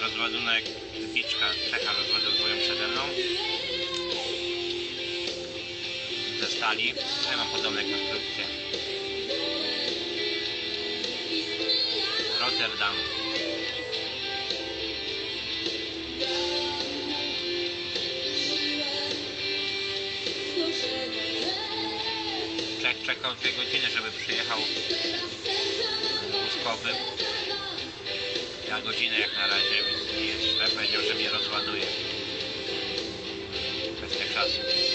Rozładunek, wypiczka, Czecha rozładowują przede mną. Ze stali. Ja mam podobne konstrukcje. Rotterdam. Czech czekał dwie godziny, żeby przyjechał wózkowy. Ja godzinę jak na razie, więc źle. Powiedział, że mnie rozładuje. Kwestia czasu.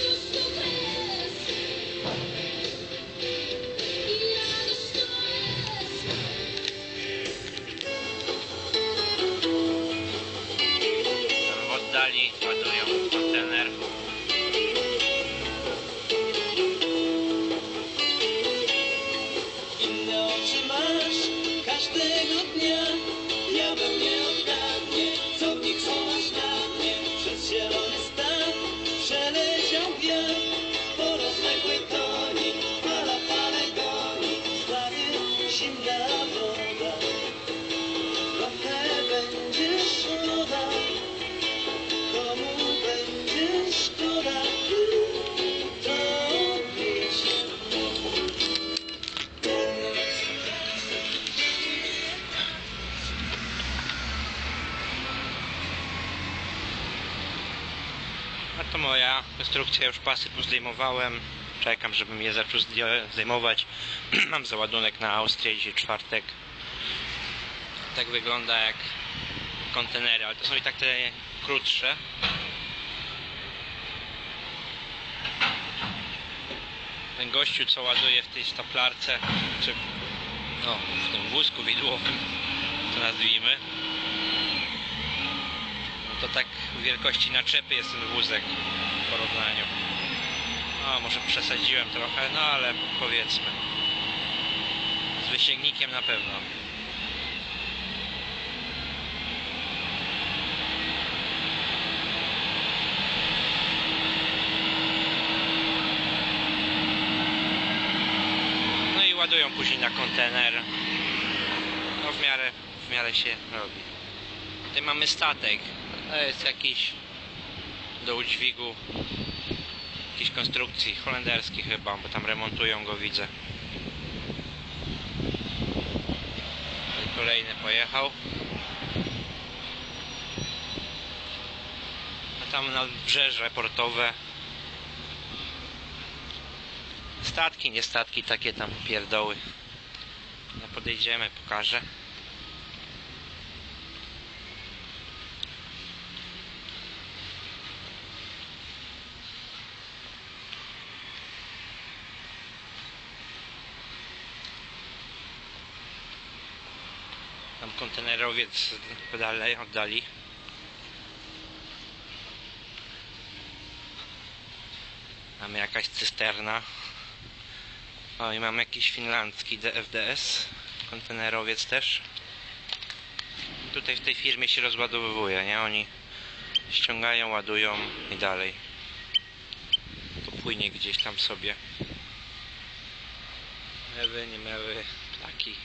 A to moja konstrukcja, już pasy pozdejmowałem. Czekam, żebym je zaczął zdejmować. Mam załadunek na Austrię, dzisiaj czwartek. Tak wygląda jak kontenery, ale to są i tak te krótsze. Ten gościu, co ładuje w tej staplarce, czy no, w tym wózku widłowym, to nazwijmy, to tak wielkości naczepy jest ten wózek w porównaniu. A może przesadziłem trochę, no ale powiedzmy. Z wysięgnikiem na pewno. No i ładują później na kontener. No w miarę, w miarę się robi. Tutaj mamy statek. To jest jakiś do udźwigu jakiejś konstrukcji holenderskiej chyba, bo tam remontują go widzę. Kolejny pojechał. A tam nadbrzeże portowe. Statki, nie statki, takie tam pierdoły. No podejdziemy, pokażę. Kontenerowiec dalej oddali. Mamy jakaś cysterna. O i mamy jakiś finlandzki DFDS. Kontenerowiec też. Tutaj w tej firmie się rozładowuje, nie? Oni ściągają, ładują i dalej. To płynie gdzieś tam sobie. Mewy, nie mewy, ptaki.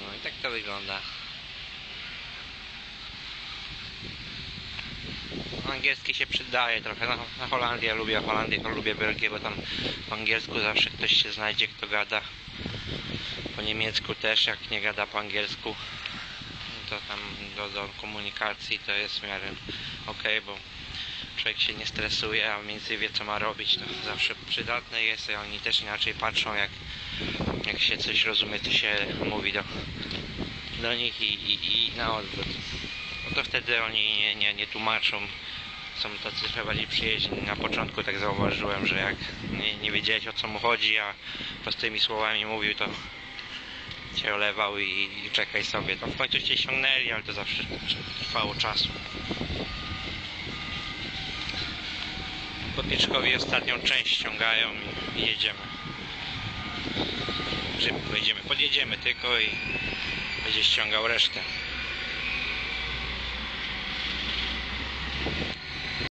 No i tak to wygląda. Angielski się przydaje trochę. No, na Holandię lubię Holandię, lubię Belgię, bo tam po angielsku zawsze ktoś się znajdzie, kto gada. Po niemiecku też, jak nie gada po angielsku, to tam do, do komunikacji to jest w miarę ok, bo człowiek się nie stresuje, a mniej więcej wie co ma robić. To zawsze przydatne jest i oni też inaczej patrzą, jak, jak się coś rozumie, to się mówi do, do nich i, i, i na odwrót. No to wtedy oni nie, nie, nie tłumaczą. Są tacy trochę bardziej przyjaźni. Na początku tak zauważyłem, że jak nie, nie wiedziałeś o co mu chodzi, a prostymi słowami mówił, to cię olewał i, i czekaj sobie. To w końcu cię ściągnęli, ale to zawsze trwało czasu. Po Pieczkowi ostatnią część ściągają i jedziemy. Że pojedziemy, podjedziemy tylko i będzie ściągał resztę.